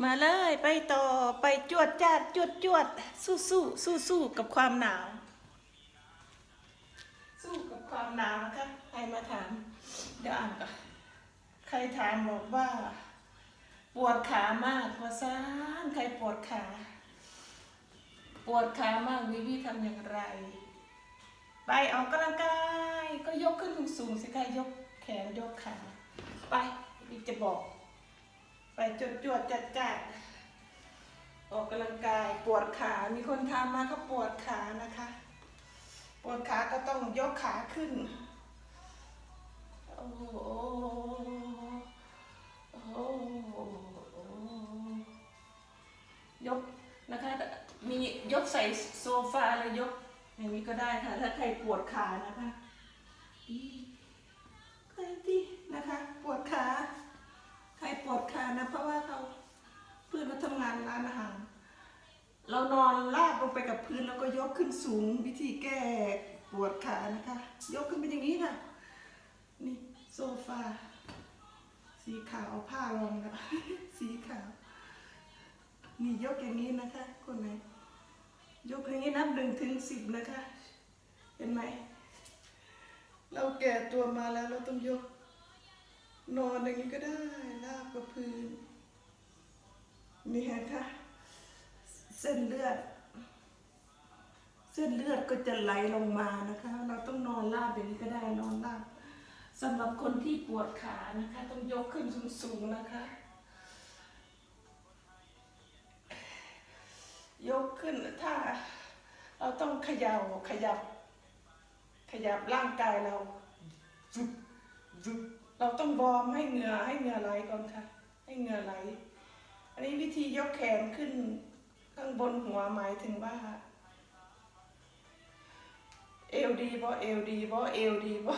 มาเลยไปต่อไปจวดจาดจวดจวดสู้สู้สู้สู้กับความหนาว สู้กับความหนาวนะคะใครมาถาม เดี๋ยวอ่านก่อนใครถามบอกว่า ปวดขามากพอซานใครปวดขา ปวดขามากวิวิทำอย่างไร ไปออกกำลังกายก็ยกขึ้นสูงสิคะยกแขนยกขา ไปวิจะบอก ไปจดจวดจัดจัดออกกำลังกายปวดขา มีคนทำมาเขาปวดขานะคะ ปวดขาก็ต้องยกขาขึ้น โอ้โหโอ้โหยกนะคะ มียกใส่โซฟาเลยยกอย่างนี้ก็ได้ค่ะ ถ้าใครปวดขานะคะอีใครที่นะคะ ปวดขา ใครปวดขานะ เพราะว่าเขาเพื่อนเขาทำงานร้านอาหารเรานอนลาบลงไปกับพื้นแล้วก็ยกขึ้นสูงวิธีแก้ปวดขานะคะ ยกขึ้นเป็นอย่างนี้ค่ะ นี่โซฟา สีขาวเอาผ้ารองนะสีขาวนี่ยกอย่างนี้นะคะ คนไหนยกอย่างนี้นับหนึ่งถึงสิบนะคะ เห็นไหม เราแก่ตัวมาแล้วเราต้องยก นอนอย่างนี้ก็ได้ลาบกับพื้น นี่ฮะค่ะเส้นเลือด เส้นเลือดก็จะไหลลงมานะคะ เราต้องนอนราบอย่างนี้ก็ได้นอนราบสำหรับคนที่ปวดขานะคะ ต้องยกขึ้นสูงๆนะคะ ยกขึ้นถ้า เราต้องเขยา่าขยับ ขยับร่างกายเราจุบจุบเราต้องวอร์มให้เหงื่อให้เหงื่อไหลก่อนค่ะ ให้เหงื่อไหล อันนี้วิธียกแขนขึ้นข้างบนหัวหมายถึงว่า เอวดีบ่เอวดีบ่เอวดีบ่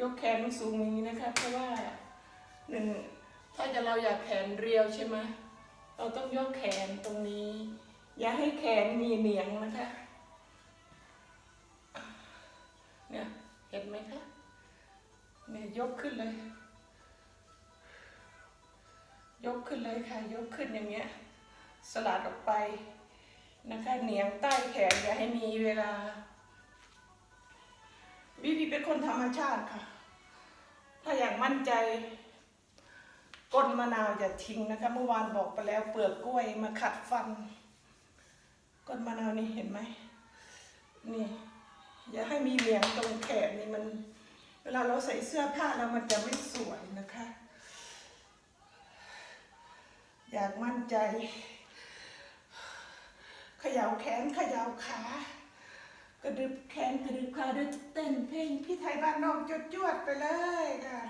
ยกแขนสูงอย่างนี้นะคะเพราะว่าหนึ่งถ้าจะเราอยากแขนเรียวใช่ไหมเราต้องยกแขนตรงนี้ อย่าให้แขนมีเหนียงนะคะเนี่ยเห็นไหมคะเนี่ยยกขึ้นเลย ยกขึ้นเลยค่ะ ยกขึ้นอย่างเงี้ย สลัดออกไปนะคะเหนียงใต้แขนอย่าให้มีเวลาวิวีเป็นคนธรรมชาติค่ะ ถ้าอยากมั่นใจก้นมะนาวอย่าทิ้งนะคะเมื่อวานบอกไปแล้วเปลือกกล้วยมาขัดฟัน ก้นมะนาวนี่เห็นไหมนี่ อย่าให้มีเหนียงตรงแขนนี่มัน เวลาเราใส่เสื้อผ้าแล้วมันจะไม่สวยนะคะ อยากมั่นใจ เขย่าแขนเขย่าขากระดึบแขนกระดึบขาเดินเต้นเพลงพี่ไทยบ้านนอกจดจวดไปเลยค่ะ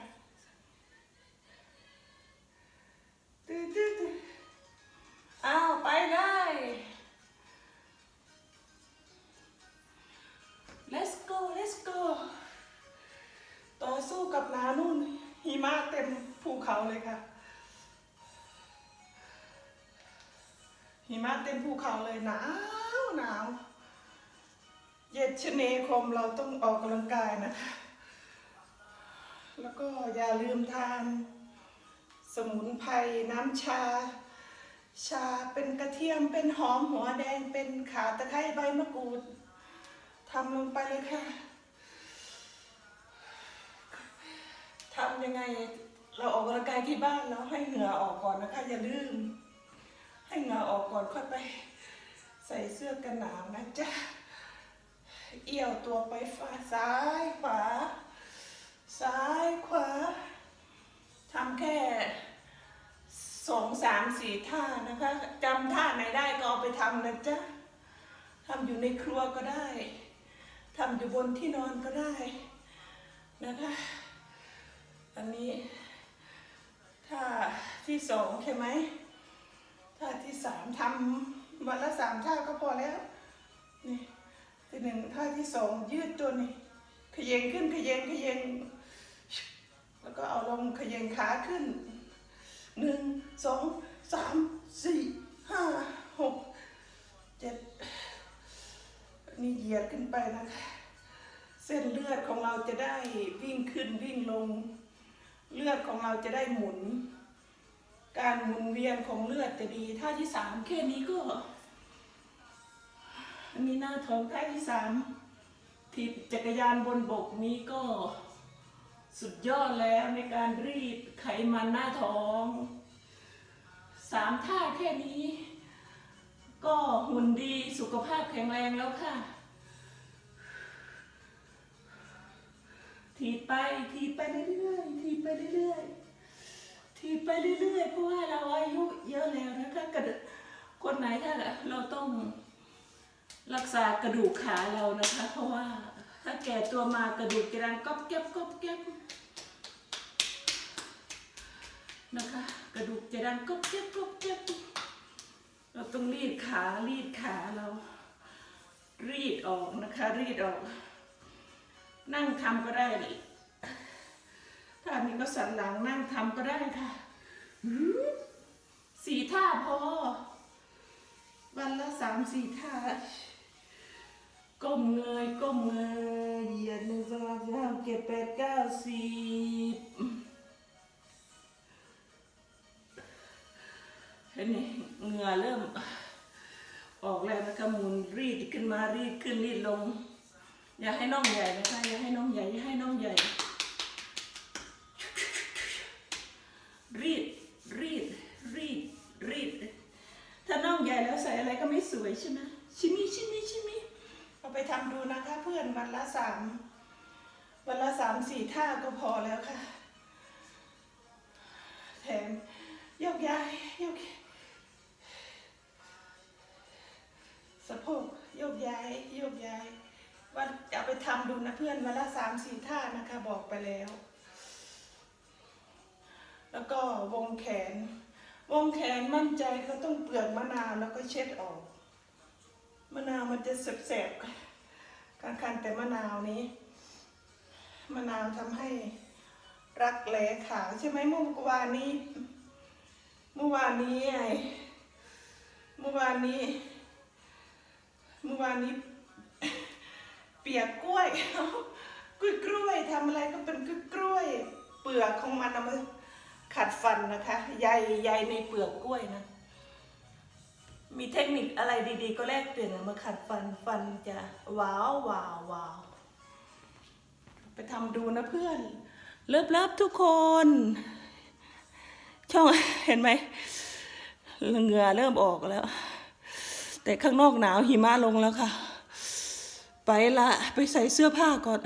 ตื้อตื้อตื้ออ้าวไปเลย let's go let's go ต่อสู้กับนานุ่นหิมะเต็มภูเขาเลยค่ะ หิมะเต็มภูเขาเลยหนาวหนาวเย็ดชะเนคมเราต้องออกกำลังกายนะคะ แล้วก็อย่าลืมทาน สมุนไพรน้ำชา ชาเป็นกระเทียมเป็นหอมหัวแดงเป็นขาตะไคร้ใบมะกรูดทำลงไปเลยค่ะทำยังไงเราออกกำลังกายที่บ้านแล้วให้เหงื่อออกก่อนนะคะ อย่าลืม ให้เหงื่อออกก่อนค่อยไป ใส่เสื้อกันหนาวนะจ๊ะ เอี่ยวตัวไปฝ่าซ้ายขวา ซ้ายขวาทำแค่สองสามสี่ท่านะคะจำท่าไหนได้ก็เอาไปทำนะจ๊ะทำอยู่ในครัวก็ได้ทำอยู่บนที่นอนก็ได้นะคะอันนี้ท่าที่สองใช่ไหม ท่าที่สามทำวันละสามท่าก็พอแล้วนี่ที่หนึ่งท่าที่สองยืดตัวนี่ขยงขึ้นขยงขยงแล้วก็เอาลงขยงขาขึ้นหนึ่งสองสามสี่ห้าหกเจ็ดนี่เหยียดขึ้นไปนะคะ เส้นเลือดของเราจะได้วิ่งขึ้นวิ่งลง เลือดของเราจะได้หมุน การหมุนเวียนของเลือดจะดีท่าที่สามแค่นี้ก็อันนี้หน้าท้องท่าที่สามถีบจักรยานบนบกนี้ก็สุดยอดแล้วในการรีดไขมันหน้าท้องสามท่าแค่นี้ ก็หุ่นดีสุขภาพแข็งแรงแล้วค่ะทีบไปทีบไปเรื่อยๆทีบไปเรื่อยๆทีบไปเรื่อยๆเพราะว่าเราอายุเยอะแล้วนะคะกระดูก คนไหนถ้าเราต้องรักษากระดูกขาเรานะคะ เพราะว่าถ้าแก่ตัวมากระดูกจะดังก๊อบแก๊บก๊อบแก๊บนะคะ กระดูกจะดังก๊อบแก๊บก๊อบแก๊บเราต้องรีดขารีดขาเรา รีดออกนะคะ รีดออก นั่งทำก็ได้ถ้าอันนี้ก็สันหลังนั่งทำก็ได้ค่ะสี่ท่าพอ วันละสามสี่ท่าก้มเงยก้มเงยเหยียดหนึ่งสองสามสี่ห้าหกเจ็ดแปดเก้าสิบเห็นไหมเหงื่อเริ่ม ออกแล้วนะคะหมุนรีดขึ้นมารีดขึ้นรีดลง อย่าให้น้องใหญ่นะคะอย่าให้น้องใหญ่อย่าให้น้องใหญ่ รีดรีดรีดรีด ถ้าน้องใหญ่แล้วใส่อะไรก็ไม่สวย ใช่ไหมชิมิชิมิชิมิเอาไปทำดูนะคะเพื่อนวันละสามวันละสามสี่ท่าก็พอแล้วค่ะ แถมยกย้ายยกสะโพกยกย้ายยกย้ายวันจะเอาไปทำดูนะเพื่อนวันละสามสี่ท่านะคะบอกไปแล้ว แล้วก็วงแขน วงแขนมั่นใจเขาต้องเปลือกมะนาวแล้วก็เช็ดออก มะนาวมันจะแสบๆการคันแต่มะนาวนี้ มะนาวทำให้รักแหลขาวใช่ไหมเมื่อวานนี้ เมื่อวานนี้ไอ้เมื่อวานนี้ เมื่อวานนี้ เปียกกล้วยกล้วยกล้วยทำอะไรก็เป็นกล้วยกล้วย เปลือกของมันเอามาขัดฟันนะคะใยใยในเปลือกกล้วยนะ มีเทคนิคอะไรดีๆ ก็แลกเปลี่ยนมาขัดฟันฟันจะว้าวว้าวว้าวไปทำดูนะเพื่อน เลิฟเลิฟทุกคน ช่องเห็นไหมเหงื่อเริ่มออกแล้ว แต่ข้างนอกหนาวหิมะลงแล้วค่ะ ไปละไปใส่เสื้อผ้าก่อน